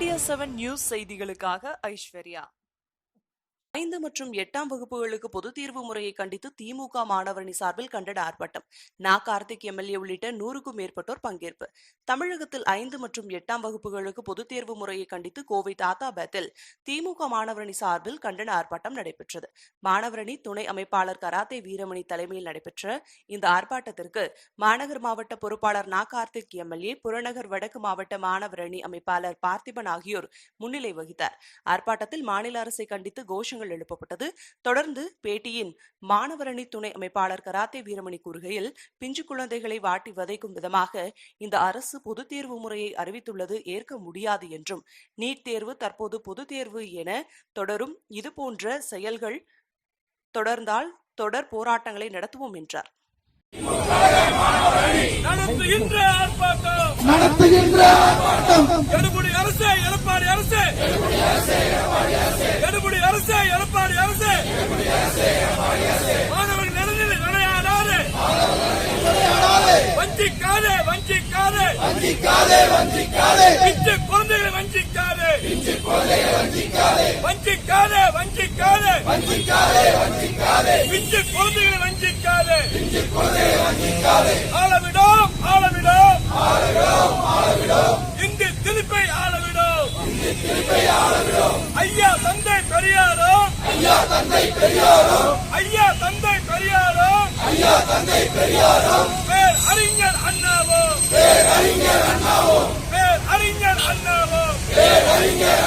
Media seven news செய்திகளுக்காக ஐஸ்வர்யா. ஐந்து மற்றும் எட்டாம் வகுப்புகளுக்கு பொதுத் தேர்வு முறையை கண்டித்து திமுக மாணவரணி சார்பில் கண்டன ஆர்ப்பாட்டம். நா. கார்த்திக் எம்எல்ஏ உள்ளிட்ட நூறுக்கும் மேற்பட்டோர் பங்கேற்பு. தமிழகத்தில் ஐந்து மற்றும் எட்டாம் வகுப்புகளுக்கு பொதுத் தேர்வு முறையை கண்டித்து கோவை தாத்தாபேத்தில் திமுக மாணவரணி சார்பில் கண்டன ஆர்ப்பாட்டம் நடைபெற்றது. மாணவரணி துணை அமைப்பாளர் கராத்தே வீரமணி தலைமையில் நடைபெற்ற இந்த ஆர்ப்பாட்டத்திற்கு மாநகர் மாவட்ட பொறுப்பாளர் நா. கார்த்திக் எம்எல்ஏ புறநகர் வடக்கு மாவட்ட மாணவரணி அமைப்பாளர் பார்த்திபன் ஆகியோர் முன்னிலை வகித்தார். ஆர்ப்பாட்டத்தில் மாநில அரசை கண்டித்து கோஷங்கள் எழுப்பப்பட்டது. தொடர்ந்து பேட்டியின் மாணவரணி துணை அமைப்பாளர் கராத்தே வீரமணி கூறுகையில் பிஞ்சு குழந்தைகளை வாட்டி வதைக்கும் விதமாக இந்த அரசு பொதுத் தேர்வு முறையை அறிவித்துள்ளது ஏற்க முடியாது என்றும் நீட் தேர்வு தற்போது பொதுத் தேர்வு என தொடரும். இதுபோன்ற செயல்கள் தொடர்ந்தால் தொடர் போராட்டங்களை நடத்துவோம் என்றார். நடத்துகின்ற ஆர்ப்பாட்டம். நடத்துகின்ற ஆர்ப்பாட்டம். எடுபடி அரசு எடப்பாடி அரசு. எடுபடி அரசு எடப்பாடி அரசு மாணவர்கள் நலனில் விளையாடாது வஞ்சிக்காதே வஞ்சிக்காதே வஞ்சிக்காதே. வஞ்சிக்காதே. பிஞ்சு குழந்தைகளை வஞ்சிக்காதே. வஞ்சிக்காதே வஞ்சிக்காதே. வஞ்சிக்காதே வஞ்சிக்காதே. பிஞ்சு குழந்தைகளை வஞ்சிக்காதே. ஆளவிடும் ஆளவிடும். இங்கு திருப்பை ஆளவிடும். ஐயா தந்தை பெரியாரோ ஐயா தந்தை பெரியாரோ ஐயா தந்தை பெரியாரோ ஐயா தந்தை பெரியாரோ Fighting